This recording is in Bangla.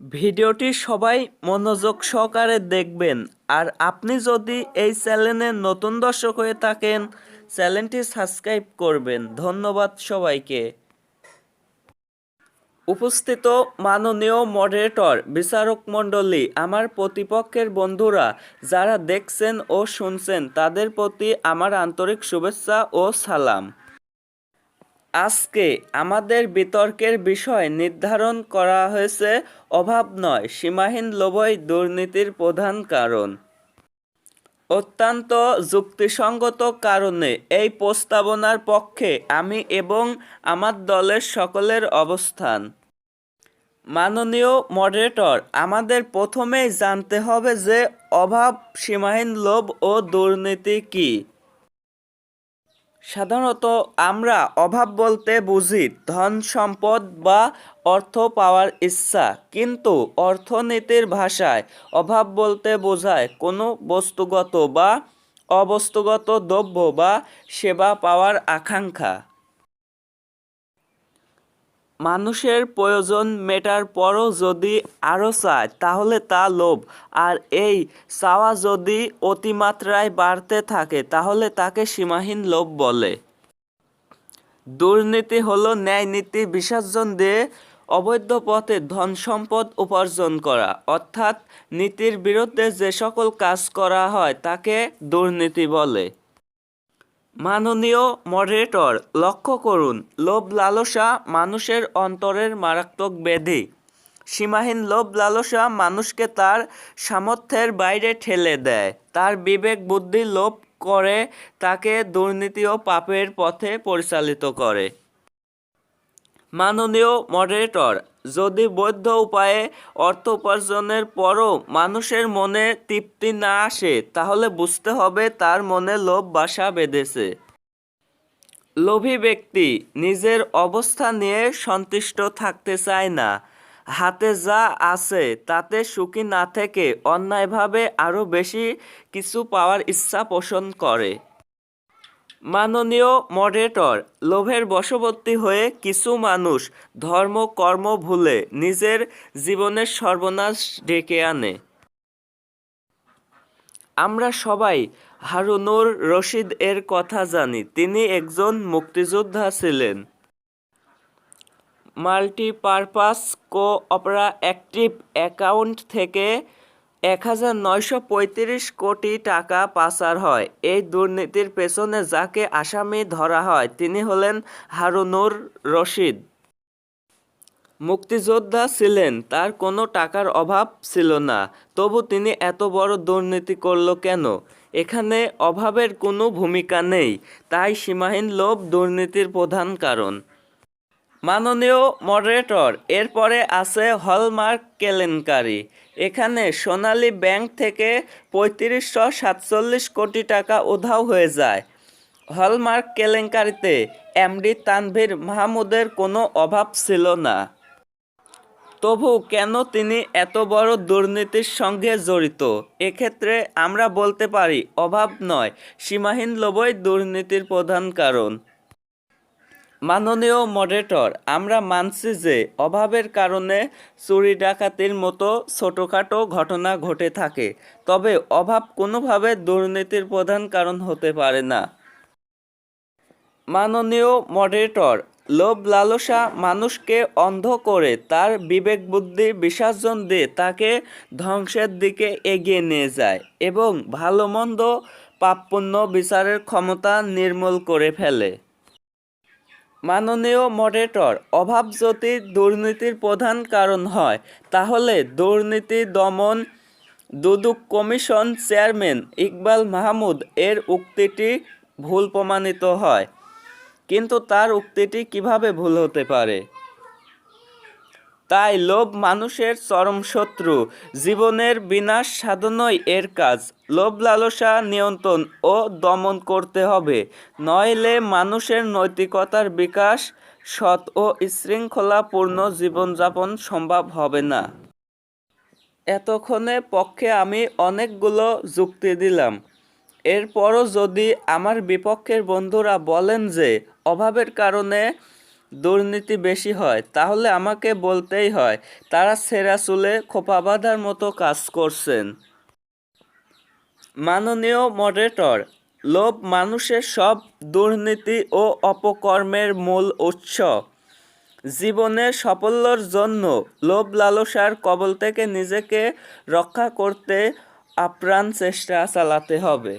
ভিডিওটি সবাই মনোযোগ সহকারে দেখবেন। আর আপনি যদি এই চ্যানেলে নতুন দর্শক হয়ে থাকেন, চ্যানেলটি সাবস্ক্রাইব করবেন। ধন্যবাদ সবাইকে। উপস্থিত মাননীয় মডারেটর বিচারক মণ্ডলী, আমার প্রতিপক্ষের বন্ধুরা, যারা দেখছেন ও শুনছেন, তাদের প্রতি আমার আন্তরিক শুভেচ্ছা ও সালাম। আজকে আমাদের বিতর্কের বিষয় নির্ধারণ করা হয়েছে, অভাব নয়, সীমাহীন লোভই দুর্নীতির প্রধান কারণ। অত্যন্ত যুক্তিসঙ্গত কারণে এই প্রস্তাবনার পক্ষে আমি এবং আমার দলের সকলের অবস্থান। মাননীয় মডারেটর, আমাদের প্রথমেই জানতে হবে যে অভাব, সীমাহীন লোভ ও দুর্নীতি কী। সাধারণত আমরা অভাব বলতে বুঝি ধন সম্পদ বা অর্থ পাওয়ার ইচ্ছা, কিন্তু অর্থনীতির ভাষায় অভাব বলতে বোঝায় কোনো বস্তুগত বা অবস্তুগত দ্রব্য বা সেবা পাওয়ার আকাঙ্ক্ষা। মানুষের প্রয়োজন মেটার পরও যদি আরও চায়, তাহলে তা লোভ। আর এই চাওয়া যদি অতিমাত্রায় বাড়তে থাকে, তাহলে তাকে সীমাহীন লোভ বলে। দুর্নীতি হলো ন্যায় নীতি বিসর্জন দিয়ে অবৈধ পথে ধন সম্পদ উপার্জন করা। অর্থাৎ নীতির বিরুদ্ধে যে সকল কাজ করা হয়, তাকে দুর্নীতি বলে। মাননীয় মডারেটর, লক্ষ্য করুন লোভ লালসা মানুষের অন্তরের মারাত্মক ব্যাধি। সীমাহীন লোভ লালসা মানুষকে তার সামর্থ্যের বাইরে ঠেলে দেয়। তার বিবেক বুদ্ধি লোভ করে তাকে দুর্নীতি ও পাপের পথে পরিচালিত করে। মাননীয় মডারেটর যদি বৈধ উপায়ে অর্থ উপার্জনের পরও মানুষের মনে তৃপ্তি না আসে, তাহলে বুঝতে হবে তার মনে লোভ বাসা বেঁধেছে। লোভী ব্যক্তি নিজের অবস্থা নিয়ে সন্তুষ্ট থাকতে চায় না। হাতে যা আছে, তাতে সুখী না থেকে অন্যায়ভাবে আরও বেশি কিছু পাওয়ার ইচ্ছা পোষণ করে। মাননীয় মডারেটর লোভের বশবর্তী হয়ে কিছু মানুষ ধর্ম, কর্ম ভুলে নিজের জীবনের সর্বনাশ ডেকে আনে। আমরা সবাই হারুনুর রশিদ এর কথা জানি, তিনি একজন মুক্তিযোদ্ধা ছিলেন। মাল্টিপারপাস কোঅপারেটিভ অ্যাকাউন্ট থেকে এক হাজার নয়শো পঁয়ত্রিশ কোটি টাকা পাচার হয়। এই দুর্নীতির পেছনে যাকে আসামি ধরা হয়, তিনি হলেন হারুনুর রশিদ। মুক্তিযোদ্ধা ছিলেন, তার কোনো টাকার অভাব ছিল না। তবু তিনি এত বড় দুর্নীতি করল কেন? এখানে অভাবের কোনো ভূমিকা নেই। তাই সীমাহীন লোভ দুর্নীতির প্রধান কারণ। মাননীয় মডারেটর, এরপরে আছে হলমার্ক কেলেঙ্কারি এখানে সোনালী ব্যাংক থেকে পঁয়ত্রিশশো সাতচল্লিশ কোটি টাকা উধাও হয়ে যায়। হলমার্ক কেলেঙ্কারিতে এমডি তানভীর মাহমুদের কোনো অভাব ছিল না। তবু কেন তিনি এত বড় দুর্নীতির সঙ্গে জড়িত? এক্ষেত্রে আমরা বলতে পারি, অভাব নয়, সীমাহীন লোভই দুর্নীতির প্রধান কারণ। মাননীয় মডারেটর আমরা মানছি যে অভাবের কারণে চুরি ডাকাতির মতো ছোটোখাটো ঘটনা ঘটে থাকে। তবে অভাব কোনোভাবে দুর্নীতির প্রধান কারণ হতে পারে না। মাননীয় মডারেটর লোভ লালসা মানুষকে অন্ধ করে তার বিবেক বুদ্ধি বিসর্জন দিয়ে তাকে ধ্বংসের দিকে এগিয়ে নিয়ে যায় এবং ভালো মন্দ পাপপুণ্য বিচারের ক্ষমতা নির্মূল করে ফেলে। মাননীয় মডারেটর অভাব যদি দুর্নীতির প্রধান কারণ হয়। তাহলে দুর্নীতি দমন দুদুক কমিশন চেয়ারম্যান ইকবাল মাহমুদ এর উক্তিটি ভুল প্রমাণিত হয়। কিন্তু তার উক্তিটি কীভাবে ভুল হতে পারে? তাই লোভ মানুষের চরম শত্রু, জীবনের বিনাশ সাধনই এর কাজ। লোভ লালসা নিয়ন্ত্রণ ও দমন করতে হবে, নইলে মানুষের নৈতিকতার বিকাশ, সৎ ও শৃঙ্খলাপূর্ণ জীবনযাপন সম্ভব হবে না। এতক্ষণে পক্ষে আমি অনেকগুলো যুক্তি দিলাম। এরপরও যদি আমার বিপক্ষের বন্ধুরা বলেন যে, অভাবের কারণে দুর্নীতি বেশি হয়, তাহলে আমাকে বলতেই হয়, তারা সেরা চুলে খোপা বাঁধার মতো কাজ করছেন। মাননীয় মডারেটর, লোভ মানুষের সব দুর্নীতি ও অপকর্মের মূল উৎস। জীবনের সাফল্যর জন্য লোভ লালসার কবল থেকে নিজেকে রক্ষা করতে আপ্রাণ চেষ্টা চালাতে হবে।